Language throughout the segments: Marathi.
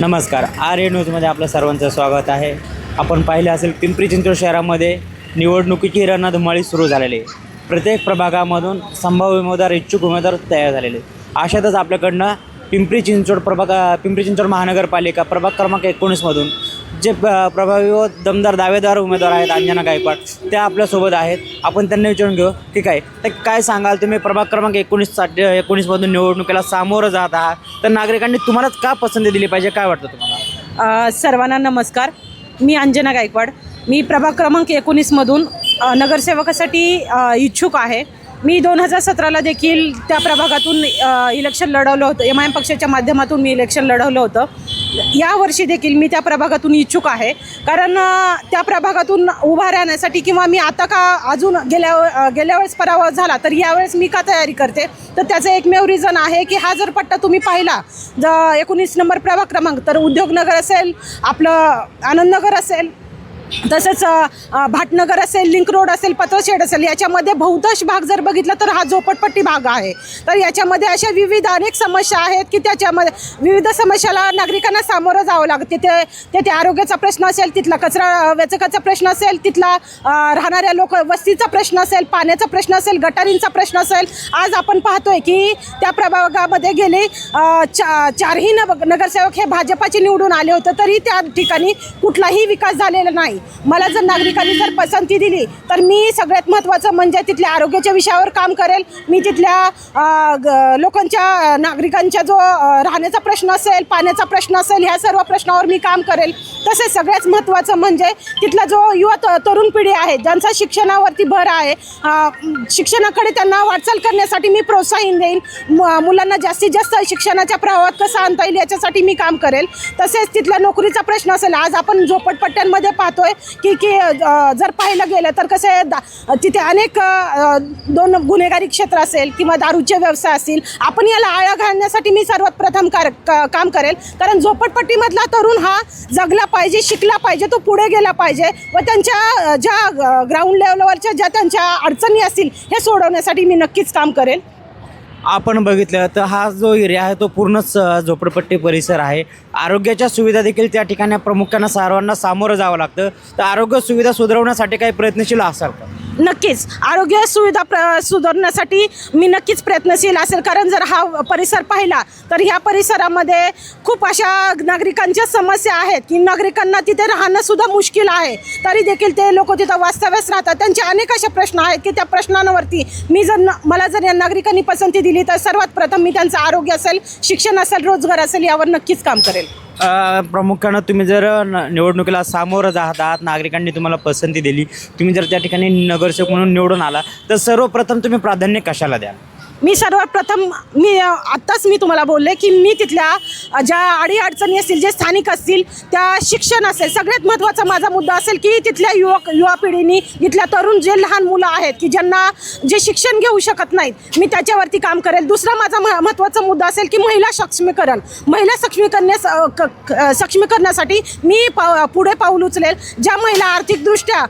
नमस्कार आर ए न्यूजमध्ये आपलं सर्वांचं स्वागत आहे. आपण पाहिलं असेल पिंपरी चिंचवड शहरामध्ये निवडणुकीची रणधुमाळी सुरू झालेली आहे. प्रत्येक प्रभागामधून संभाव्य उमेदवार इच्छुक उमेदवार तयार झालेले अशातच आपल्याकडनं पिंपरी चिंचवड प्रभाग पिंपरी चिंचवड महानगरपालिका प्रभाग क्रमांक एकोणीसमधून जे प- प्रभावी व दमदार दावेदार उमेदवार आहेत अंजना गायकवाड त्या आपल्यासोबत आहेत. आपण त्यांना विचारून घेऊ ठीक आहे? तर काय सांगाल तुम्ही? प्रभाग क्रमांक एकोणीससाठी एकोणीसमधून निवडणुकीला सामोरं जात आहात. तर नागरिकांनी तुम्हालाच का पसंती दिली पाहिजे? काय वाटतं तुम्हाला? सर्वांना नमस्कार. मी अंजना गायकवाड. मी प्रभाग क्रमांक एकोणीसमधून नगरसेवकासाठी इच्छुक आहे. मी दोन हजार सतराला देखील त्या प्रभागातून इलेक्शन लढवलं होतं. एम आय एम पक्षाच्या माध्यमातून मी इलेक्शन लढवलं होतं. यावर्षी देखील मी त्या प्रभागातून इच्छुक आहे. कारण त्या प्रभागातून उभा राहण्यासाठी किंवा मी आता का अजून गेल्या गेल्या वेळेस पराभव झाला तर यावेळेस मी का तयारी करते? तर त्याचं एकमेव रिझन आहे की हा जर पट्टा तुम्ही पाहिला ज एकोणीस नंबर प्रभाग क्रमांक तर उद्योगनगर असेल आपलं आनंदनगर असेल तसंच भाटनगर असेल लिंक रोड असेल पत्रशेड असेल याच्यामध्ये बहुतांश भाग जर बघितला तर हा झोपडपट्टी भाग आहे. तर याच्यामध्ये अशा विविध अनेक समस्या आहेत की त्याच्यामध्ये विविध समस्याला नागरिकांना सामोरं जावं लागतं. तिथे तेथे आरोग्याचा प्रश्न असेल तिथला कचरा वेचकाचा प्रश्न असेल तिथला राहणाऱ्या लोक वस्तीचा प्रश्न असेल पाण्याचा प्रश्न असेल गटारींचा प्रश्न असेल. आज आपण पाहतोय की त्या प्रभागामध्ये गेले चा चारही नग नगरसेवक हे भाजपाचे निवडून आले होते तरी त्या ठिकाणी कुठलाही विकास झालेला नाही. मला जर नागरिकांनी जर पसंती दिली तर मी सगळ्यात महत्त्वाचं म्हणजे तिथल्या आरोग्याच्या विषयावर काम करेल. मी तिथल्या लोकांच्या नागरिकांच्या जो राहण्याचा प्रश्न असेल पाण्याचा प्रश्न असेल ह्या सर्व प्रश्नावर मी काम करेल. तसेच सगळ्यात महत्त्वाचं म्हणजे तिथला जो युवा तरुण पिढी आहे ज्यांचा शिक्षणावरती भर आहे शिक्षणाकडे त्यांना वाटचाल करण्यासाठी मी प्रोत्साहन देईन मुलांना जास्तीत जास्त शिक्षणाच्या प्रवाहात कसं आणता येईल याच्यासाठी मी काम करेल. तसेच तिथल्या नोकरीचा प्रश्न असेल आज आपण झोपटपट्ट्यांमध्ये पाहतोय की की जर पाहिलं गेलं तर कसं आहे दा तिथे अनेक दोन गुन्हेगारी क्षेत्र असेल किंवा दारूचे व्यवसाय असतील आपण याला आळा घालण्यासाठी मी सर्वात प्रथम कार काम करेल. कारण झोपडपट्टीमधला तरुण हा जगला पाहिजे शिकला पाहिजे तो पुढे गेला पाहिजे व त्यांच्या ज्या ग्राउंड लेवलवरच्या ज्या त्यांच्या अडचणी असतील हे सोडवण्यासाठी मी नक्कीच काम करेल. आपण बघितलं तर हा जो एरिया आहे तो पूर्णच झोपडपट्टी परिसर आहे. आरोग्याच्या सुविधा देखील त्या ठिकाणी प्रामुख्यानं सर्वांना सामोरं जावं लागतं. तर आरोग्य सुविधा सुधारवण्यासाठी काही प्रयत्नशील असाल का? नक्कीच. आरोग्य सुविधा प्र सुधारण्यासाठी मी नक्कीच प्रयत्नशील असेल. कारण जर हा परिसर पाहिला तर ह्या परिसरामध्ये खूप अशा नागरिकांच्या समस्या आहेत की नागरिकांना तिथे राहणंसुद्धा मुश्किल आहे. तरी देखील ते लोक तिथं वास्तव्यास राहतात. त्यांचे अनेक असे प्रश्न आहेत की त्या प्रश्नांवरती मी जर न- मला जर या नागरिकांनी पसंती दिली तर सर्वात प्रथम मी त्यांचं आरोग्य असेल शिक्षण असेल रोजगार असेल यावर नक्कीच काम करेल. प्रामुख्यानं तुम्ही जर न- निवडणुकीला सामोरं जात आहात नागरिकांनी तुम्हाला पसंती दिली तुम्ही जर त्या ठिकाणी नगरसेवक म्हणून निवडून आला तर सर्वप्रथम तुम्ही प्राधान्य कशाला द्याल? मी सर्वात प्रथम मी आत्ताच मी तुम्हाला बोलले की मी तिथल्या ज्या अडीअडचणी असतील जे स्थानिक असतील त्या शिक्षण असेल सगळ्यात महत्त्वाचा माझा मुद्दा असेल की तिथल्या युवक युवा पिढीनी तिथल्या तरुण जे लहान मुलं आहेत की ज्यांना जे शिक्षण घेऊ शकत नाहीत मी त्याच्यावरती काम करेल. दुसरा माझा महत्त्वाचा मुद्दा असेल की महिला सक्षमीकरण. महिला सक्षमीकरण्यास क- सक्षमीकरणासाठी मी पा पुढे पाऊल उचलेल. ज्या महिला आर्थिकदृष्ट्या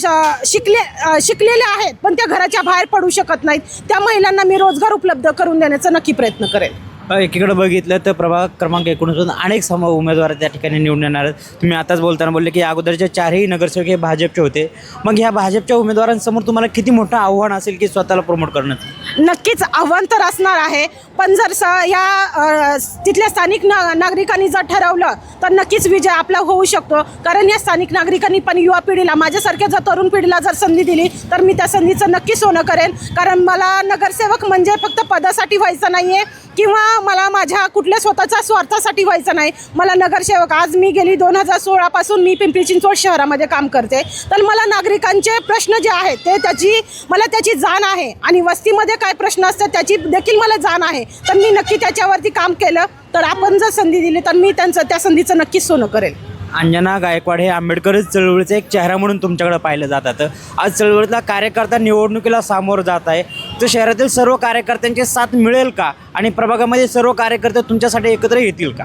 श- शिकले शिकलेल्या आहेत पण त्या घराच्या बाहेर पडू शकत नाहीत त्या महिलांना मी रोजगार उपलब्ध करून देण्याचा नक्की प्रयत्न करेल एकीकडे बघितलं तर प्रभाग क्रमांक एकोणीसमधून अनेक सम उमेदवार त्या ठिकाणी निवडून येणार आहेत. तुम्ही आताच बोलताना बोलले की अगोदरचे चारही नगरसेवक हे भाजपचे होते. मग ह्या भाजपच्या उमेदवारांसमोर तुम्हाला किती मोठं आव्हान असेल की स्वतःला प्रमोट करणं नक्कीच आव्हान तर असणार आहे. पण जर स या तिथल्या स्थानिक ना नागरिकांनी जर ठरवलं तर नक्कीच विजय आपला होऊ शकतो. कारण या स्थानिक नागरिकांनी पण युवा पिढीला माझ्यासारख्या जर तरुण पिढीला जर संधी दिली तर मी त्या संधीचं नक्की सोनं करेन. कारण मला नगरसेवक म्हणजे फक्त पदासाठी व्हायचं नाही आहे किंवा मला माझ्या कुठल्या स्वतःच्या स्वार्थासाठी व्हायचं नाही. मला नगरसेवक आज मी गेली दोन हजार सोळापासून मी पिंपरी चिंचवड शहरामध्ये काम करते. तर मला नागरिकांचे प्रश्न जे आहेत ते त्याची मला त्याची जाण आहे. आणि वस्तीमध्ये काय प्रश्न असतात त्याची देखील मला जाण आहे. तर मी नक्की त्याच्यावरती काम केलं. तर आपण जर संधी दिली तर मी त्यांचं त्या संधीचं नक्कीच सोनं करेल. अंजना गायकवाड हे आंबेडकर चळवळीचा एक चेहरा म्हणून तुमच्याकडे पाहिलं जातात. आज चळवळीतला कार्यकर्ता निवडणुकीला सामोरं जात आहे. तर शहरातील सर्व कार्यकर्त्यांची साथ मिळेल का? आणि प्रभागामध्ये सर्व कार्यकर्ते तुमच्यासाठी एकत्र येतील का?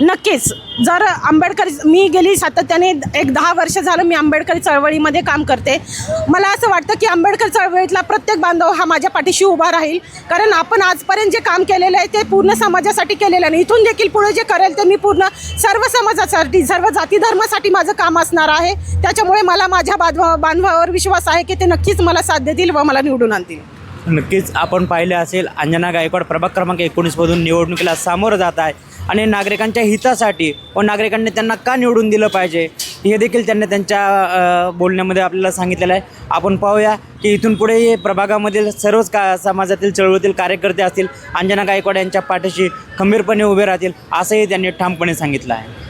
नक्कीच. जर आंबेडकर मी गेली सातत्याने एक दहा वर्ष झालं मी आंबेडकर चळवळीमध्ये काम करते. मला असं वाटतं की आंबेडकर चळवळीतला प्रत्येक बांधव हा माझ्या पाठीशी उभा राहील. कारण आपण आजपर्यंत जे काम केलेलं आहे ते पूर्ण समाजासाठी केलेलं आहे. इथून देखील पुढे जे करेल ते मी पूर्ण सर्व समाजासाठी सर्व जाती धर्मासाठी माझं काम असणार आहे. त्याच्यामुळे मला माझ्या बांधवा बांधवावर विश्वास आहे की ते नक्कीच मला साथ देतील व मला निवडून आणतील. नक्कीच आपण पाहिले असेल अंजना गायकवाड प्रभाग क्रमांक एकोणीसमधून निवडणुकीला सामोरं जात आहे. आणि नागरिकांच्या हितासाठी व नागरिकांनी त्यांना का निवडून दिलं पाहिजे हे देखील त्यांनी त्यांच्या बोलण्यामध्ये आपल्याला सांगितलेलं आहे. आपण पाहूया की इथून पुढे हे प्रभागामधील सर्वच का समाजातील चळवळीतील कार्यकर्ते असतील अंजना गायकवाड यांच्या पाठीशी खंबीरपणे उभे राहतील असंही त्यांनी ठामपणे सांगितलं आहे.